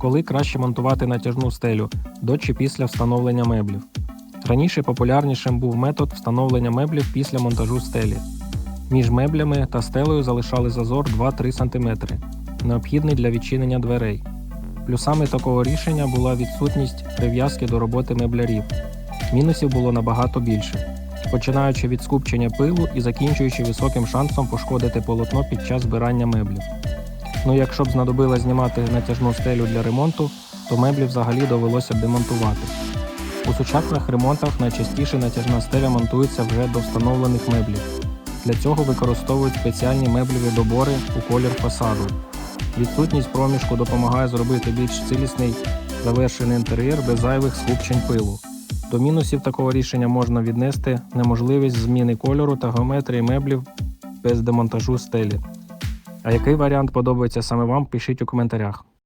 Коли краще монтувати натяжну стелю до чи після встановлення меблів. Раніше популярнішим був метод встановлення меблів після монтажу стелі. Між меблями та стелею залишали зазор 2-3 см, необхідний для відчинення дверей. Плюсами такого рішення була відсутність прив'язки до роботи меблярів. Мінусів було набагато більше, починаючи від скупчення пилу і закінчуючи високим шансом пошкодити полотно під час збирання меблів. Ну якщо б знадобилось знімати натяжну стелю для ремонту, то меблі взагалі довелося б демонтувати. У сучасних ремонтах найчастіше натяжна стеля монтується вже до встановлених меблів. Для цього використовують спеціальні меблеві добори у колір фасаду. Відсутність проміжку допомагає зробити більш цілісний завершений інтер'єр без зайвих скупчень пилу. До мінусів такого рішення можна віднести неможливість зміни кольору та геометрії меблів без демонтажу стелі. А який варіант подобається саме вам, пишіть у коментарях.